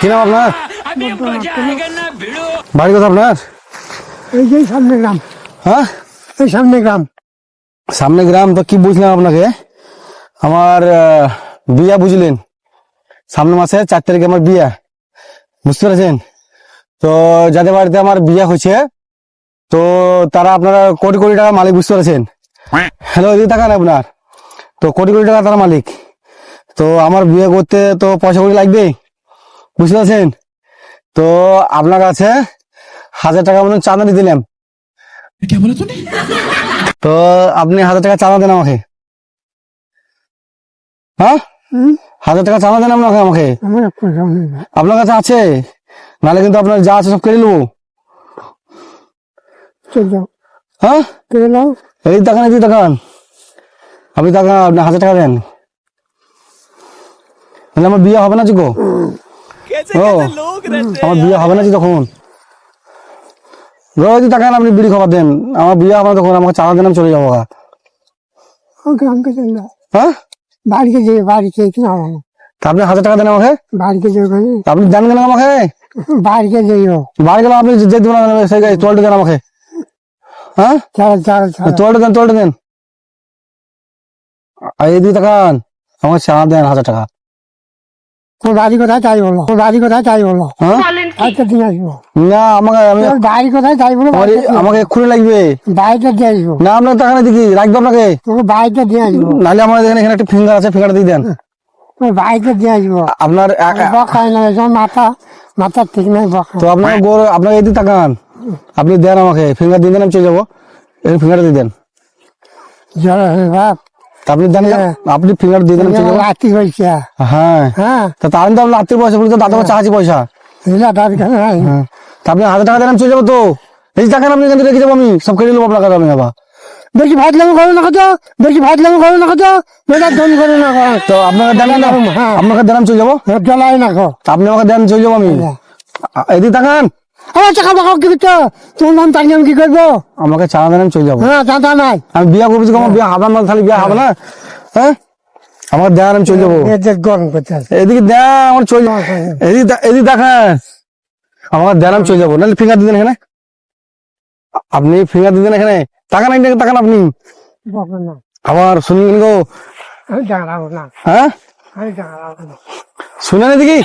কি নাম আপনার? বাড়ি কোথা আপনার? এই যে সামনে গ্রাম। হ্যাঁ? এই সামনে গ্রাম। সামনে গ্রাম তো কি বুঝলাম আপনাকে? আমার বিয়া বুঝলেন। সামনে মাসে চার তারিখে আমার বিয়া। বুঝতে পেরেছেন? তো যাদের বাড়িতে আমার বিয়া হয়েছে তো তারা আপনারা কোটি কোটি টাকা মালিক বুঝতে পেরেছেন? হ্যালো এদিকে টাকা আপনার। তো কোটি কোটি টাকা তারা মালিক। তো আমার বিয়ে করতে তো পয়সা কোটি লাগবে? বুঝতে পারছেন? তো আপনার কাছে হাজার টাকা মতন চাঁদা দিয়ে দিলাম। তো আপনি হাজার টাকা চাঁদা দেন আমাকে। হ্যাঁ? হাজার টাকা চাঁদা দেন আপনাকে আমাকে। আপনার কাছে আছে? নাহলে কিন্তু আপনার যা আছে সব কেড়ে নেব। হ্যাঁ? এই টাকা এই আপনি টাকা আপনি হাজার টাকা দেন। নাহলে আমার বিয়ে হবে না চিকো ও। আমার বিয়ে হবে না জি তখন রোজ টাকা আপনি বিড়ি খাবার দেন। আমার বিয়ে হবে তখন আমাকে চাঁদা দেন আমি চলে যাব চল হ্যাঁ? বাড়িতে যে বাড়িতে কি নাও আপনি হাজার টাকা দেন আমাকে? বাড়িতে যে আপনি জানেন কেন আমাকে? বাড়িতে যেও। বাড়ি গেলে আপনি যে দেবেন না সেই গাড়ি তোলটা দেন আমাকে। হ্যাঁ? চাল চাল চাল তোলটা দেন তোলটা দেন। আর এই দুই টাকা আমাকে চাঁদা দেন হাজার টাকা। তোর বাড়ি কোথায়? তাই বলো। তোর বাড়ি কোথায়? তাই বলো। হ্যাঁ? দিয়ে আসব। না আমাকে আমি তোর বাড়ি কোথায়? তাই বলো আমাকে এক্ষুনি লাগবে। বাড়িতে দিয়ে আসব। না দেখি রাখব আপনাকে। তোকে বাড়িতে দিয়ে আসব। নাহলে আমার এখানে এখানে একটা ফিঙ্গার আছে ফিঙ্গার দিয়ে দেন। তোর বাড়িতে দিয়ে আসব। আপনার বকায় না মাথা মাথা ঠিক নাই বকা। তো আপনার গোর এদিকে তাকান। আপনি দেন আমাকে ফিঙ্গার দিয়ে দেন আমি চলে যাব। এই ফিঙ্গার দিয়ে দেন। জ্বর বাপ। আপনি দেন হ্যাঁ। আপনি ফিঙ্গার দিয়ে দেন চলে রাতি হয়েছে হ্যাঁ। হ্যাঁ। তা তার তো আপনার আত্মীয় পয়সা বলি তো দাদা পয়সা। হ্যাঁ। তা আপনি হাজার টাকা দেন আমি চলে যাব তো। এই টাকা আপনি এখান রেখে যাব আমি। সব কেটে নেব আপনার কাছে আমি আবার। বেশি ভাত লাগু করো না কত? বেশি ভাত লাগু করো না কত? বেটা দম করো না তো আপনাকে দেন হ্যাঁ। আপনাকে দেন চলে যাব। জ্বলাই না আপনি আমাকে দেন চলে যাব আমি। এদিকে তাকান। আমার টাকা নাম তাকে আমি কি করব আমাকে চাঁদা দেন আমি চলে যাব হ্যাঁ নাই আমি বিয়া করব আমার বিয়া হবে তাহলে বিয়া হবে না হ্যাঁ আমার দেন আমি চলে যাব গরম করতে এদিকে দেন আমার চলে যাব এদিকে এদিকে দেখান আমার দেন আমি চলে যাব নাহলে ফিঙ্গার দিতেন এখানে আপনি ফিঙ্গার দিতেন এখানে তাকান তাকান আপনি আবার শুনলেন গো আমি দাঁড়াবো না হ্যাঁ আমি দাঁড়াবো না শুনেন এদিকে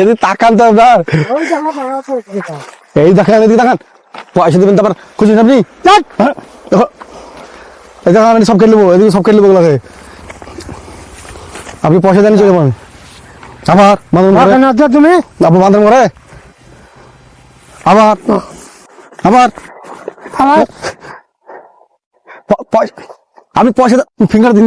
এদিকে তাকান তো আপনার। এই দেখান এদিকে দেখান। পয়সা দেবেন তারপর আপনি? হ্যাঁ? দেখো। এই দেখো আমি সব কেটে নেব এদিকে সব কেটে নেব এগুলোকে। আপনি পয়সা দেন চলে আমি আবার তুমি। আবার বাঁধন করে আবার। আবার। পয়সা আপনি পয়সা ফিঙ্গার দিন